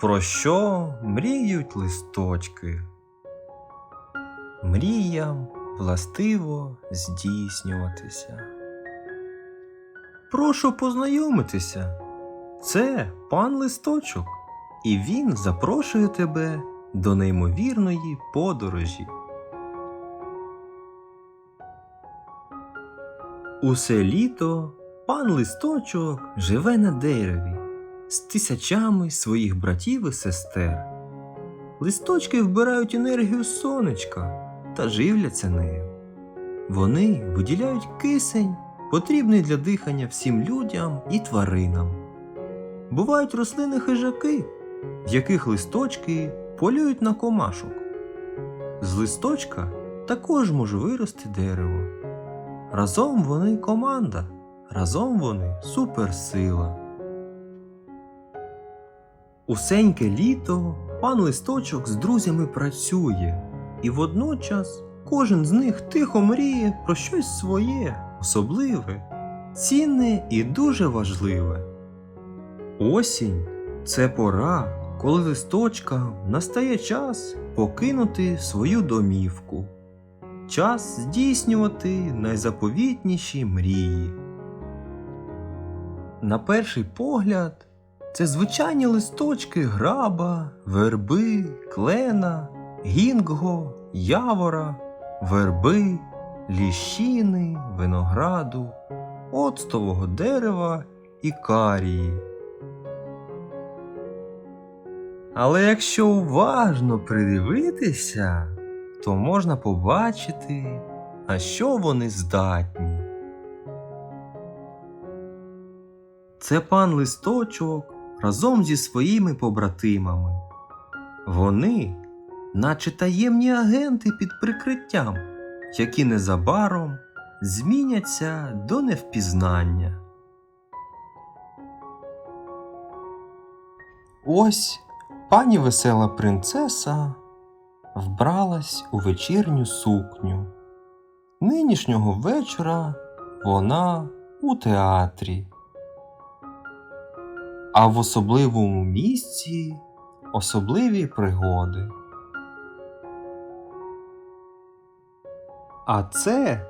Про що мріють листочки? Мріям властиво здійснюватися. Прошу познайомитися. Це пан листочок, і він запрошує тебе до неймовірної подорожі. Усе літо пан листочок живе на дереві з тисячами своїх братів і сестер. Листочки вбирають енергію сонечка та живляться нею. Вони виділяють кисень, потрібний для дихання всім людям і тваринам. Бувають рослини хижаки, в яких листочки полюють на комашок. З листочка також може вирости дерево. Разом вони команда, разом вони суперсила. Усеньке літо пан листочок з друзями працює, і водночас кожен з них тихо мріє про щось своє, особливе, цінне і дуже важливе. Осінь це пора, коли листочкам настає час покинути свою домівку. Час здійснювати найзаповітніші мрії. На перший погляд, це звичайні листочки граба, верби, клена, гінго, явора, верби, ліщини, винограду, оцтового дерева і карії. Але якщо уважно придивитися, то можна побачити, на що вони здатні. Це пан листочок разом зі своїми побратимами. Вони, наче таємні агенти під прикриттям, які незабаром зміняться до невпізнання. Ось пані весела принцеса вбралась у вечірню сукню. Нинішнього вечора вона у театрі. А в особливому місці особливі пригоди. А це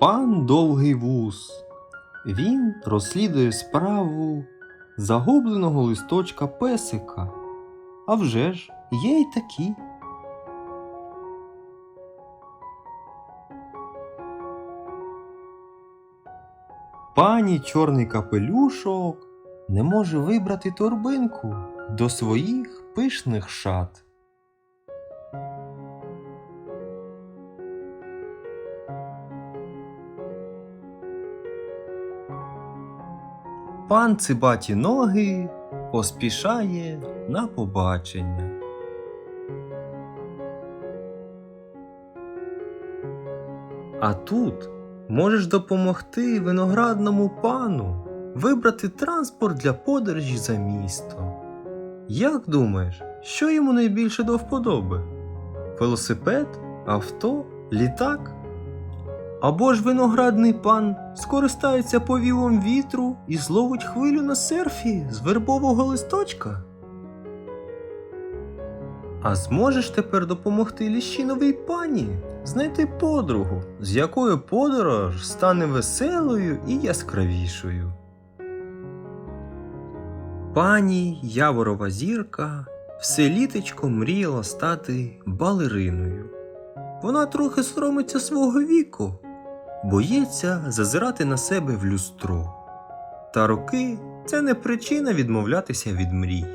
пан Довгий Вус. Він розслідує справу загубленого листочка песика. А вже ж є й такі. Пані чорний капелюшок не може вибрати торбинку до своїх пишних шат. Пан цибаті ноги поспішає на побачення. А тут можеш допомогти виноградному пану вибрати транспорт для подорожі за місто. Як думаєш, що йому найбільше до вподоби? Велосипед, авто, літак? Або ж виноградний пан скористається повівом вітру і зловить хвилю на серфі з вербового листочка? А зможеш тепер допомогти ліщиновій пані знайти подругу, з якою подорож стане веселою і яскравішою. Пані Яворова зірка все літечко мріяла стати балериною. Вона трохи соромиться свого віку, боїться зазирати на себе в люстро. Та роки це не причина відмовлятися від мрій.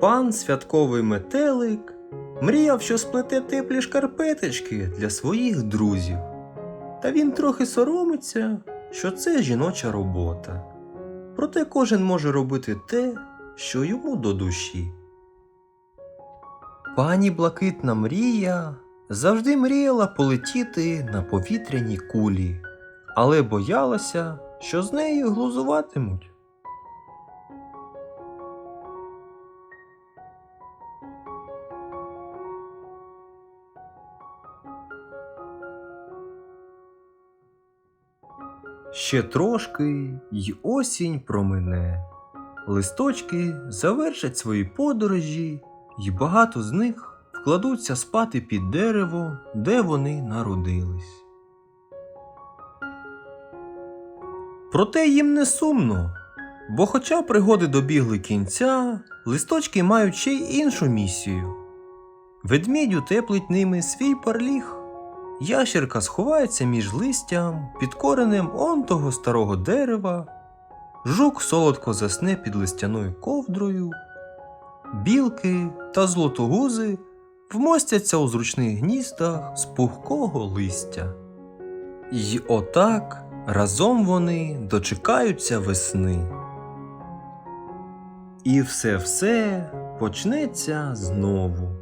Пан святковий метелик мріяв, що сплете теплі шкарпеточки для своїх друзів. Та він трохи соромиться, що це жіноча робота. Проте кожен може робити те, що йому до душі. Пані Блакитна мрія завжди мріяла полетіти на повітряній кулі, але боялася, що з нею глузуватимуть. Ще трошки й осінь промине, листочки завершать свої подорожі, і багато з них вкладуться спати під дерево, де вони народились. Проте їм не сумно, бо хоча пригоди добігли кінця, листочки мають ще й іншу місію. Ведмідь утеплить ними свій парліг. Ящерка сховається між листям, під коренем он того старого дерева. Жук солодко засне під листяною ковдрою. Білки та злотогузи вмостяться у зручних гніздах з пухкого листя. І отак разом вони дочекаються весни. І все все почнеться знову.